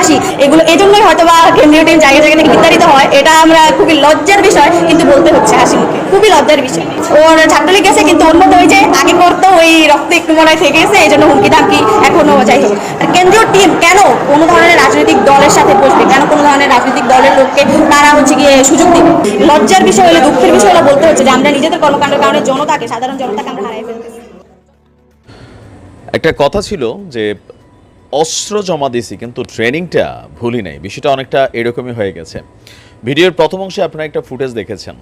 আসি। এগুলো এই জন্যই হয়তো বা কেন্দ্রীয় টিম জায়গা জায়গা থেকে বিস্তারিত হয়। এটা আমরা খুবই লজ্জার বিষয় কিন্তু বলতে হচ্ছে হাসি মুখে খুবই লজ্জার বিষয়। ওর ছাত্রলীগ গেছে কিন্তু অন্য ওই যে আগে করতো ওই রক্ত একটু মনে হয় থেকে গেছে এই জন্য হুমকি ধামকি এখনও যাই হোক। কেন্দ্রীয় টিম কেন কোনো ধরনের রাজনৈতিক দলের সাথে বসবে? কেন কোনো ধরনের রাজনৈতিক দলের লোককে তারা হচ্ছে গিয়ে সুযোগ দিবে? লজ্জার বিষয় হলে দুঃখের বিষয় হলে বলতে হচ্ছে যে আমরা নিজেদের কর্মকাণ্ডের কারণে জনতাকে সাধারণ জনতাকে আমরা হারিয়ে ফেলতেছি। একটা কথা ছিল যে অস্ত্র জমা দিয়েছি, কিন্তু ট্রেনিংটা ভুলি নাই। বিষয়টা অনেকটা এরকমই হয়ে গেছে। ভিডিওর প্রথম অংশে আপনারা একটা ফুটেজ দেখেছেন।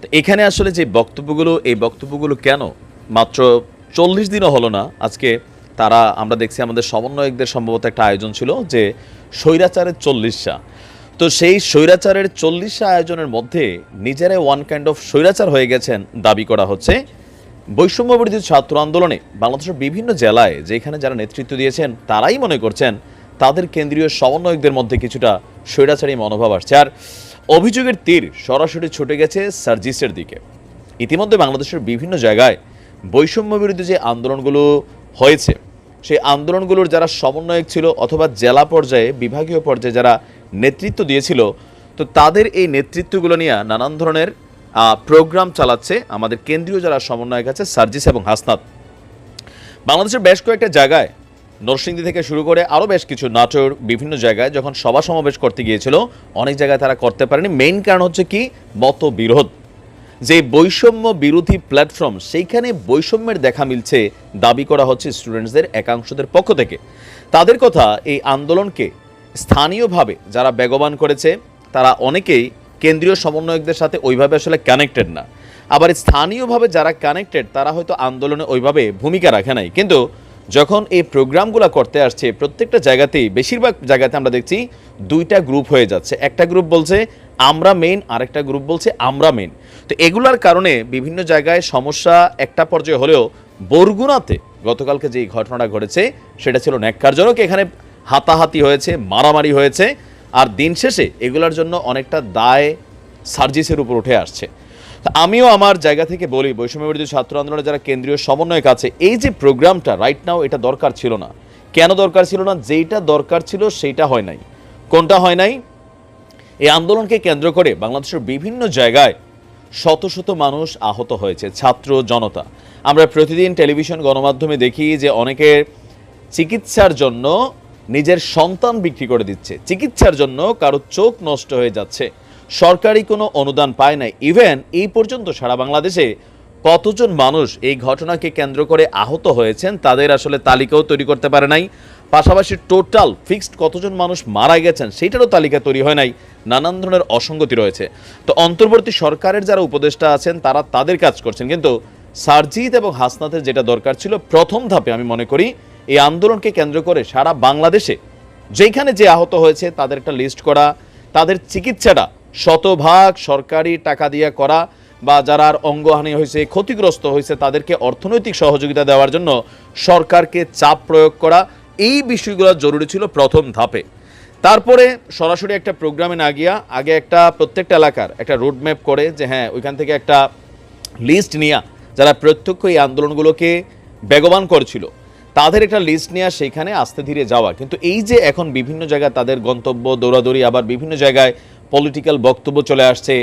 তো এখানে আসলে যে বক্তব্যগুলো, এই বক্তব্যগুলো কেন? মাত্র চল্লিশ দিনও হলো না। আজকে তারা, আমরা দেখছি আমাদের সমন্বয়কদের সম্ভবত একটা আয়োজন ছিল যে স্বৈরাচারের চল্লিশটা। তো সেই স্বৈরাচারের চল্লিশটা আয়োজনের মধ্যে নিজেরাই ওয়ান কাইন্ড অফ স্বৈরাচার হয়ে গেছেন, দাবি করা হচ্ছে বৈষম্য বিরোধী ছাত্র আন্দোলনে বাংলাদেশের বিভিন্ন জেলায় যেখানে যারা নেতৃত্ব দিয়েছেন, তারাই মনে করছেন তাদের কেন্দ্রীয় সমন্বয়কদের মধ্যে কিছুটা স্বৈরাচারী মনোভাব আসছে। আর অভিযোগের তীর সরাসরি ছুটে গেছে সার্জিসের দিকে। ইতিমধ্যে বাংলাদেশের বিভিন্ন জায়গায় বৈষম্য বিরোধী যে আন্দোলনগুলো হয়েছে, সেই আন্দোলনগুলোর যারা সমন্বয়ক ছিল অথবা জেলা পর্যায়ে, বিভাগীয় পর্যায়ে যারা নেতৃত্ব দিয়েছিল, তো তাদের এই নেতৃত্বগুলো নিয়ে নানান ধরনের প্রোগ্রাম চালাচ্ছে আমাদের কেন্দ্রীয় যারা সমন্বয়ক আছে সার্জিস এবং হাসনাত। বাংলাদেশের বেশ কয়েকটা জায়গায় নরসিংদী থেকে শুরু করে আরও বেশ কিছু নাটোর বিভিন্ন জায়গায় যখন সভা সমাবেশ করতে গিয়েছিল, অনেক জায়গায় তারা করতে পারেনি। মেইন কারণ হচ্ছে কি? মতবিরোধ। যে বৈষম্য বিরোধী প্ল্যাটফর্ম সেইখানে বৈষম্যের দেখা মিলছে দাবি করা হচ্ছে স্টুডেন্টসদের একাংশদের পক্ষ থেকে। তাদের কথা এই আন্দোলনকে স্থানীয়ভাবে যারা বেগবান করেছে, তারা অনেকেই কেন্দ্রীয় সমন্বয়কদের সাথে ওইভাবে আসলে কানেক্টেড না। আবার স্থানীয়ভাবে যারা কানেক্টেড তারা হয়তো আন্দোলনে ওইভাবে ভূমিকা রাখে নাই। কিন্তু যখন এই প্রোগ্রামগুলো করতে আসছে, প্রত্যেকটা জায়গাতেই, বেশিরভাগ জায়গাতে আমরা দেখছি দুইটা গ্রুপ হয়ে যাচ্ছে। একটা গ্রুপ বলছে, আমরা মেইন আরেকটা গ্রুপ বলছে, আমরা মেন তো এগুলার কারণে বিভিন্ন জায়গায় সমস্যা একটা পর্যায়ে হলেও বরগুনাতে গতকালকে যে ঘটনাটা ঘটেছে, সেটা ছিল ন্যাক্কারজনক। এখানে হাতাহাতি হয়েছে, মারামারি হয়েছে। আর দিন শেষে এগুলোর জন্য অনেকটা দায় সার্জিসের উপর উঠে আসছে। আমিও আমার জায়গা থেকে বলি বৈষম্য বিরোধী ছাত্র আন্দোলনে যারা কেন্দ্রীয় সমন্বয়ক আছে, এই যে প্রোগ্রামটা রাইট নাও এটা দরকার ছিল না। কেন দরকার ছিল না? যেইটা দরকার ছিল সেইটা হয় নাই। কোনটা হয় নাই? এই আন্দোলনকে কেন্দ্র করে বাংলাদেশের বিভিন্ন জায়গায় শত শত মানুষ আহত হয়েছে, ছাত্র জনতা। আমরা প্রতিদিন টেলিভিশন গণমাধ্যমে দেখি যে অনেকের চিকিৎসার জন্য নিজের সন্তান বিক্রি করে দিচ্ছে। চিকিৎসার জন্য কারও চোখ নষ্ট হয়ে যাচ্ছে। সরকারি কোনো অনুদান পায় নাই। ইভেন এই পর্যন্ত সারা বাংলাদেশে কতজন মানুষ এই ঘটনাকে কেন্দ্র করে আহত হয়েছেন তাদের আসলে তালিকাও তৈরি করতে পারে নাই। পাশাপাশি টোটাল ফিক্সড কতজন মানুষ মারা গেছেন সেটারও তালিকা তৈরি হয় নাই। নানান ধরনের অসঙ্গতি রয়েছে। তো অন্তর্বর্তী সরকারের যারা উপদেষ্টা আছেন, তারা তাদের কাজ করছেন। কিন্তু সারজিৎ এবং হাসনাতের যেটা দরকার ছিল, প্রথম ধাপে আমি মনে করি এই আন্দোলনকে কেন্দ্র করে সারা বাংলাদেশে যেখানে যে আহত হয়েছে তাদের একটা লিস্ট করা, তাদের চিকিৎসাটা শতভাগ সরকারি টাকা দিয়ে করা বা যারা অঙ্গহানি হয়েছে, ক্ষতিগ্রস্ত হয়েছে তাদেরকে অর্থনৈতিক সহযোগিতা দেওয়ার জন্য সরকারকে চাপ প্রয়োগ করা, এই বিষয়গুলো জরুরি ছিল প্রথম ধাপে। তারপরে সরাসরি একটা প্রোগ্রামে না গিয়া আগে একটা প্রত্যেকটা এলাকার একটা রোডম্যাপ করে যে হ্যাঁ ওইখান থেকে একটা লিস্ট নিয়া যারা প্রত্যক্ষ এই আন্দোলনগুলোকে বেগবান করছিল। তাদের একটা লিস্ট নেওয়া সেখানে আস্তে ধীরে যাওয়া। কিন্তু এই যে এখন বিভিন্ন জায়গায় তাদের গন্তব্য, দৌড়াদৌড়ি, আবার বিভিন্ন জায়গায় পলিটিক্যাল বক্তব্য চলে আসছে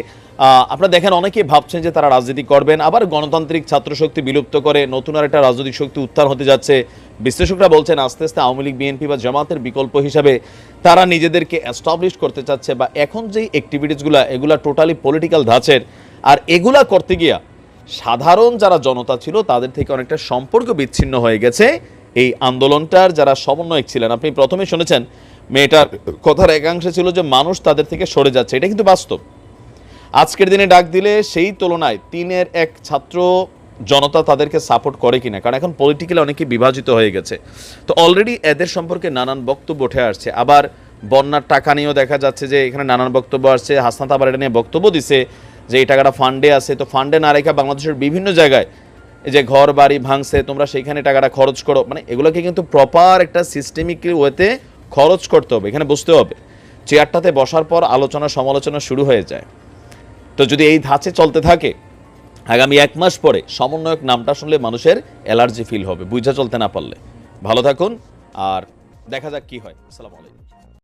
আপনারা দেখেন অনেকেই ভাবছেন যে তারা রাজনীতি করবেন, আবার গণতান্ত্রিক ছাত্র শক্তি বিলুপ্ত করে নতুন আর একটা রাজনৈতিক শক্তি উত্থান হতে যাচ্ছে। বিশ্লেষকরা বলছেন, আস্তে আস্তে আওয়ামী লীগ, বিএনপি বা জামাতের বিকল্প হিসাবে তারা নিজেদেরকে এস্টাবলিশ করতে চাচ্ছে বা এখন যেই অ্যাক্টিভিটিসগুলো এগুলা টোটালি পলিটিক্যাল ধাঁচের। আর এগুলা করতে গিয়া সাধারণ যারা জনতা ছিল, তাদের থেকে অনেকটা সম্পর্ক বিচ্ছিন্ন হয়ে গেছে। এই আন্দোলনটার যারা সমন্বয়ক ছিলেন, আপনি প্রথমে শুনেছেন, মেয়েটার কথার একাংশে ছিল যে মানুষ তাদের থেকে সরে যাচ্ছে। এটা কিন্তু বাস্তব। আজকের দিনে ডাক দিলে সেই তুলনায় তিনের এক ছাত্র জনতা তাদেরকে সাপোর্ট করে কিনা, কারণ এখন পলিটিক্যালি অনেকে বিভাজিত হয়ে গেছে। তো অলরেডি এদের সম্পর্কে নানান বক্তব্য উঠে আসছে। আবার বন্যার টাকা নিয়েও দেখা যাচ্ছে যে এখানে নানান বক্তব্য আসছে। হাসনাত আবার এটা নিয়ে বক্তব্য দিছে যে এই টাকাটা ফান্ডে আছে। তো ফান্ডে না রেখে বাংলাদেশের বিভিন্ন জায়গায় যে ঘর, বাড়ি ভাঙছে, তোমরা সেইখানে টাকাটা খরচ করো। মানে এগুলোকে কিন্তু প্রপার একটা সিস্টেমিক ওয়েতে খরচ করতে হবে, এখানে বুঝতে হবে। চেয়ারটাতে বসার পর আলোচনা, সমালোচনা শুরু হয়ে যায়। তো যদি এই ধাঁচে চলতে থাকে, আগামী এক মাস পরে সমন্বয়ক নামটা শুনলে মানুষের অ্যালার্জি ফিল হবে, বুঝা চলতে না পারলে। ভালো থাকুন, আর দেখা যাক কি হয়। আসসালামু আলাইকুম।